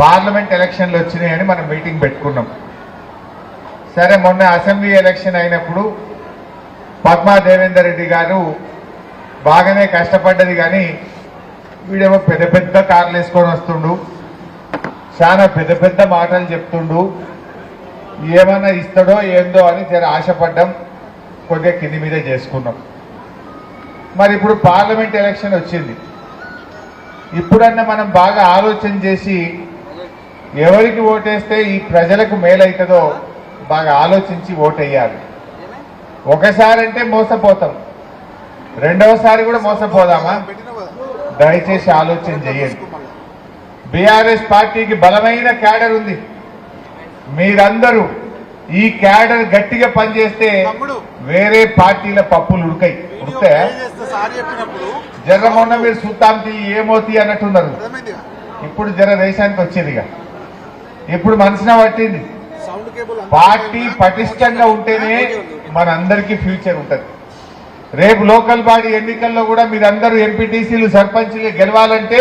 Parliament ఎలక్షన్లు వచ్చినాయని మనం మీటింగ్ పెట్టుకున్నాం. సరే మొన్న అసెంబ్లీ ఎలక్షన్ అయినప్పుడు పద్మా దేవేందర్ రెడ్డి గారు బాగానే కష్టపడ్డది కానీ వీడేమో పెద్ద పెద్ద కార్లు వేసుకొని వస్తుండు. చాలా పెద్ద పెద్ద మాటలు చెప్తుండు. ఏమన్నా ఇస్తాడో ఏందో అని జర ఆశపడ్డం కొద్దిగా కింది మీదే చేసుకున్నాం. మరి ఇప్పుడు పార్లమెంట్ ఎలక్షన్ వచ్చింది. ఇప్పుడన్నా మనం బాగా ఆలోచన చేసి ఎవరికి ఓటేస్తే ఈ ప్రజలకు మేలవుతుందో బాగా ఆలోచించి ఓటేయాలి. ఒకసారి అంటే మోసపోతాం. రెండవసారి కూడా మోసపోదామా? దయచేసి ఆలోచన చేయండి. బీఆర్ఎస్ పార్టీకి బలమైన క్యాడర్ ఉంది. మీరందరూ ఈ క్యాడర్ గట్టిగా పనిచేస్తే వేరే పార్టీల పప్పులు ఉడకాయి ఉడితే సార్ చెప్పినప్పుడు జర మొన్న మీరు సుత్తాంతి ఏమోతి అన్నట్టున్నారు. ఇప్పుడు జర దేశానికి వచ్చేది ఇక ఇప్పుడు మనసున పట్టింది. పార్టీ పటిష్టంగా ఉంటేనే మనందరికీ ఫ్యూచర్ ఉంటది. రేపు లోకల్ బాడీ ఎన్నికల్లో కూడా మీరందరూ ఎంపీటీసీలు సర్పంచ్లు గెలవాలంటే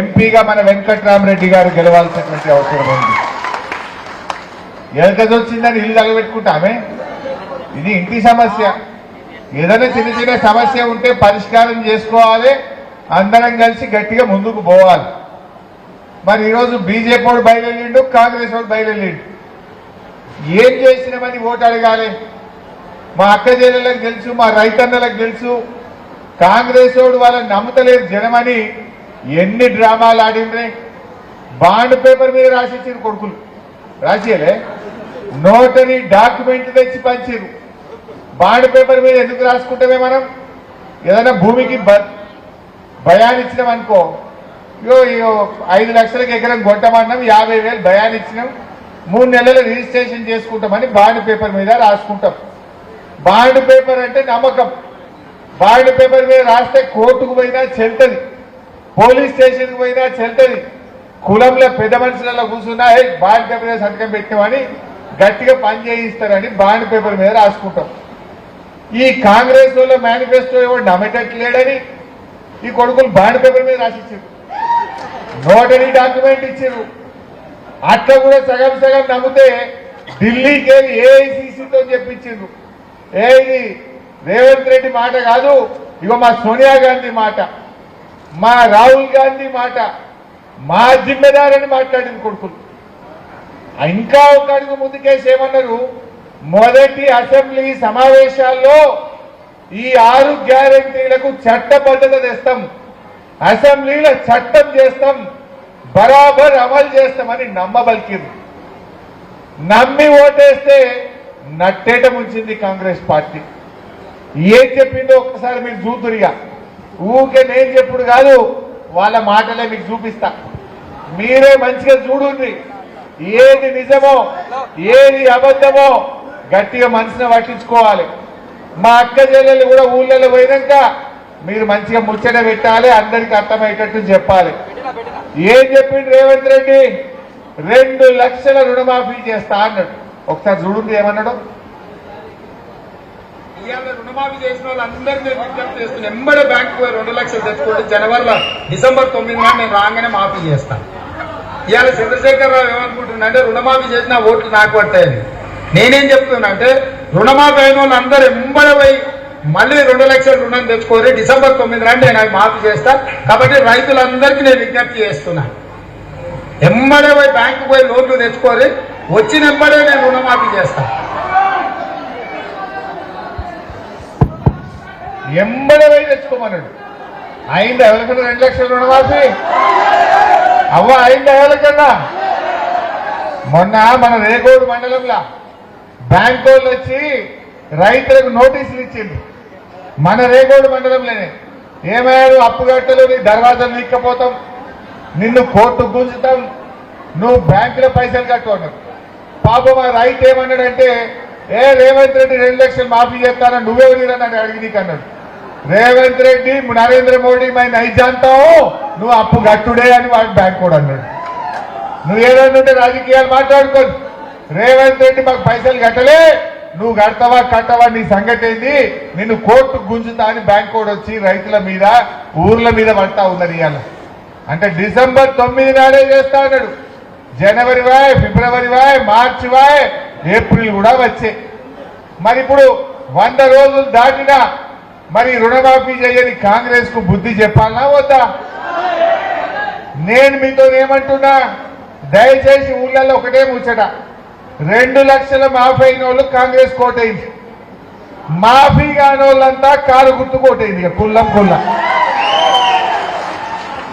ఎంపీగా మన వెంకట్రామరెడ్డి గారు గెలవాల్సినటువంటి అవసరం ఉంది. ఎలకది వచ్చిందని ఇల్లు తగబెట్టుకుంటామే? ఇది ఇంటి సమస్య. ఏదైనా చిన్న చిన్న సమస్య ఉంటే పరిష్కారం చేసుకోవాలి. అందరం కలిసి గట్టిగా ముందుకు పోవాలి. మరి ఈరోజు బీజేపీ వాడు బయలుదేరిండు కాంగ్రెస్ వాడు బయలుదేరిండు. ఏం చేసినామని ఓటు అడగాలి. మా అక్క చెల్లెలకు తెలుసు మా రైతన్నలకు తెలుసు. కాంగ్రెస్ వాడు వాళ్ళని నమ్ముతలేరు జనమని ఎన్ని డ్రామాలు ఆడిండ్రే. బాండ్ పేపర్ మీద రాసిచ్చారు కొడుకులు. రాసియలే? నోటని డాక్యుమెంట్ తెచ్చి పంచారు బాండ్ పేపర్ మీద ఎందుకు రాసుకుంటామే మనం? ఏదైనా భూమికి బ- భయాన్ని ఇచ్చినాం అనుకో ఐదు లక్షలకు ఎకరం కొట్టమన్నాం యాభై వేలు భయాన్ని ఇచ్చినాం మూడు నెలలు రిజిస్ట్రేషన్ చేసుకుంటామని బాండ్ పేపర్ మీద రాసుకుంటాం. బాండ్ పేపర్ అంటే నమ్మకం. బాండ్ పేపర్ మీద రాస్తే కోర్టుకు పోయినా చెల్తది. పోలీస్ స్టేషన్కి పోయినా చెల్తది. కులంలో పెద్ద మనుషులలో కూర్చున్నా బాండ్ పేపర్ మీద సంతకం పెట్టామని గట్టిగా పని చేయిస్తారని బాండ్ పేపర్ మీద రాసుకుంటాం. ఈ కాంగ్రెస్ వాళ్ళ మేనిఫెస్టో ఎవరు నమ్మేటట్లేడని ఈ కొడుకులు బాండ్ పేపర్ మీద రాసిచ్చారు. నోటరీ డాక్యుమెంట్ ఇచ్చారు అట్లా కూడా సగం సగం నమ్మితే ఢిల్లీకి వెళ్ళి ఏఐసిసితో చెప్పించిండ్రు. ఏ ఇది రేవంత్ రెడ్డి మాట కాదు ఇగో మా సోనియా గాంధీ మాట మా రాహుల్ గాంధీ మాట మా జిమ్మెదారని మాట్లాడింది కొడుకులు. ఇంకా ఒక అడుగు ముందుకేసి ఏమన్నారు మొదటి అసెంబ్లీ సమావేశాల్లో ఈ ఆరు గ్యారంటీలకు చట్టబద్ధత తెస్తాం. అసెంబ్లీలో చట్టం చేస్తాం బరాబర్ అమలు చేస్తామని నమ్మబలికింది. నమ్మి ఓటేస్తే నట్టేట ముంచింది కాంగ్రెస్ పార్టీ. ఏం చెప్పిందో ఒక్కసారి మీరు చూతురిగా. ఊకే నేను చెప్పుడు కాదు వాళ్ళ మాటలే మీకు చూపిస్తా. మీరే మంచిగా చూడుంది ఏది నిజమో ఏది అబద్ధమో గట్టిగా మనసున పట్టించుకోవాలి. మా అక్క చెల్లెలు కూడా ఊళ్ళలో పోయినాక మీరు మంచిగా ముచ్చట పెట్టాలి అందరికి అర్థమయ్యేటట్టు చెప్పాలి. ఏం చెప్పిండు రేవంత్ రెడ్డి? రెండు లక్షల రుణమాఫీ చేస్తా అన్నాడు. ఒకసారి చూడుంది ఏమన్నాడు? ఇవాళ రుణమాఫీ చేసిన వాళ్ళందరినీ నేను విజ్ఞప్తి చేస్తున్నా. ఎంబడే బ్యాంకు రెండు లక్షలు తెచ్చుకుంటే జనవరిలో డిసెంబర్ తొమ్మిది నాడు నేను రాగానే మాఫీ చేస్తాను ఇవాళ చంద్రశేఖర్ రావు ఏమనుకుంటున్నా అంటే రుణమాఫీ చేసిన ఓట్లు నాకు పడతాయని. నేనేం చెప్తున్నా అంటే రుణమాఫీ అయిన వాళ్ళందరూ ఎంబడే పోయి మళ్ళీ రెండు లక్షల రుణం తెచ్చుకోరి డిసెంబర్ తొమ్మిది నాడు నేను అవి మాఫీ చేస్తా. కాబట్టి రైతులందరికీ నేను విజ్ఞప్తి చేస్తున్నా. ఎంబడే పోయి బ్యాంకు పోయి లోన్లు తెచ్చుకోరి వచ్చిన ఎంబడే నేను రుణమాఫీ చేస్తాను ఎంబడే పోయి తెచ్చుకోమన్నాడు. అయింది? ఎవరికన్నా రెండు లక్షల రుణమాఫీ? అవ్వ అయింది ఎవరికన్నా మొన్న మన రేగోడు మండలంలో బ్యాంకు వాళ్ళు వచ్చి రైతులకు నోటీసులు ఇచ్చింది మన రేగోడు మండలంలోనే. ఏమయ్యారు అప్పు కట్టలు నీ దర్వాజాలు నీక్కపోతాం. నిన్ను కోర్టు గుంజుతాం. నువ్వు బ్యాంకులో పైసలు కట్టుకున్నావు పాపం ఆ రైతు ఏమన్నాడంటే ఏ రేవంత్ రెడ్డి రెండు లక్షలు మాఫీ చేస్తానా నువ్వే అని అడిగి నీకు అన్నాడు. రేవంత్ రెడ్డి నరేంద్ర మోడీ మై నైజాంతావు నువ్వు అప్పు కట్టుడే అని వాడు బ్యాంక్ కూడా అన్నాడు. నువ్వు ఏదైనా ఉంటే రాజకీయాలు మాట్లాడుకోదు రేవంత్ రెడ్డి మాకు పైసలు కట్టలే. నువ్వు కడతావా కట్టవా నీ సంగతి ఏంది? నిన్ను కోర్టు గుంజుతా అని బ్యాంక్ కూడా వచ్చి రైతుల మీద ఊర్ల మీద పడతా ఉందని ఇవాళ అంటే డిసెంబర్ తొమ్మిది నాడే చేస్తా అన్నాడు. జనవరి వాయ్ ఫిబ్రవరి వాయ్ మార్చి వాయ్ ఏప్రిల్ కూడా వచ్చే. మరి ఇప్పుడు వంద రోజులు దాటినా మరి రుణమాఫీ చేయని కాంగ్రెస్కు బుద్ధి చెప్పాలనా వద్దా? నేను మీతో ఏమంటున్నా దయచేసి ఊళ్ళల్లో ఒకటే ముచ్చట. రెండు లక్షల మాఫీ అయిన వాళ్ళు కాంగ్రెస్ కోటైంది. మాఫీ కాని వాళ్ళంతా కారు గుర్తు కోటైంది ఇక కుల్లం కుల్లం.